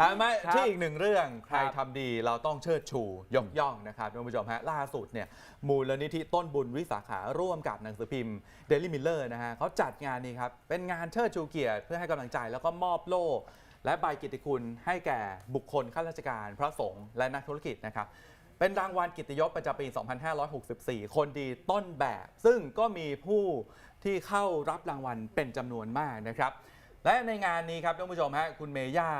อะมาครับที่อีกหนึ่งเรื่องใครครับทำดีเราต้องเชิดชูยกย่องนะครับท่านผู้ชมฮะล่าสุดเนี่ยมูลนิธิต้นบุญวิสาขาร่วมกับหนังสือพิมพ์ Daily Miller นะฮะเขาจัดงานนี้ครับ เป็นงานเชิดชูเกียรติเพื่อให้กำลังใจแล้วก็มอบโล่ และใบกิตติคุณให้แก่บุคคลข้าราชการ พระสงฆ์และนักธุรกิจนะครับ เป็นรางวัลกิตติยศประจำปี 2564 คนดีต้นแบบ ซึ่งก็มีผู้ที่เข้ารับรางวัลเป็นจำนวนมากนะครับ และในงานนี้ครับท่านผู้ชมฮะคุณเมย่า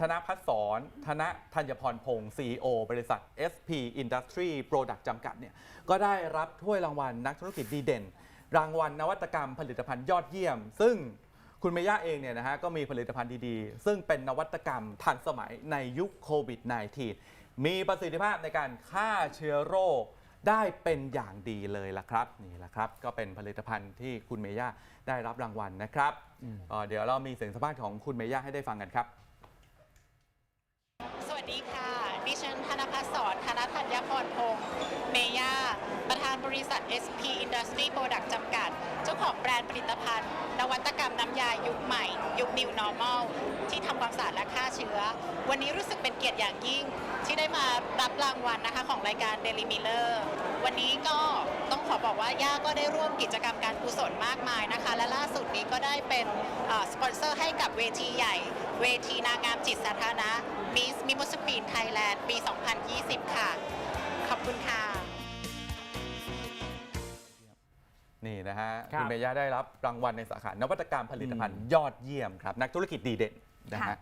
ธนพัฒน์สอนธนธัญพรพงศ์ CEO บริษัท SP Industry Product จำกัดเนี่ยก็ได้รับถ้วยรางวัลนักธุรกิจดีเด่น รางวัลนวัตกรรมผลิตภัณฑ์ยอดเยี่ยม ซึ่งคุณเมย่าเองเนี่ยนะฮะก็มีผลิตภัณฑ์ดีๆ ซึ่งเป็นนวัตกรรมทันสมัยในยุคโควิด -19 มีประสิทธิภาพในการฆ่าเชื้อโรค ได้เป็นอย่างดีเลยละครับนี่แหละครับ ก็เป็นผลิตภัณฑ์ที่คุณเมย่าได้รับรางวัลนะครับเอ่อเดี๋ยวเรามีเสียงสัมภาษณ์ของคุณเมย่าให้ได้ฟังกันครับ สวัสดีค่ะ ดิฉันธนพัฒน์สอนธนธัญพรพงศ์เมย่าประธานบริษัท SP Industry Product จำกัด เจ้าของแบรนด์ผลิตภัณฑ์ นวัตกรรมน้ำยายุคใหม่ ยุค New Normal ที่ทำความสะอาดและฆ่าเชื้อ วันนี้รู้สึกเป็นเกียรติอย่างยิ่ง ที่ได้มารับรางวัลนะคะของรายการ Daily Miller วันนี้ก็ต้องขอบอกว่าย่าก็ได้ร่วมกิจกรรมการกุศลมากมายนะคะ และล่าสุดนี้ก็ได้เป็นสปอนเซอร์ให้กับเวทีใหญ่ เวทีนางงามจิตสาธารณะ Miss m i m o s p e e d Thailand ปี 2020 ค่ะ ขอบคุณค่ะ นี่นะฮะครับ คุณเมย่าได้รับรางวัลในสาขานวัตกรรมผลิตภัณฑ์ยอดเยี่ยมครับ นักธุรกิจดีเด่นนะค่ะฮะ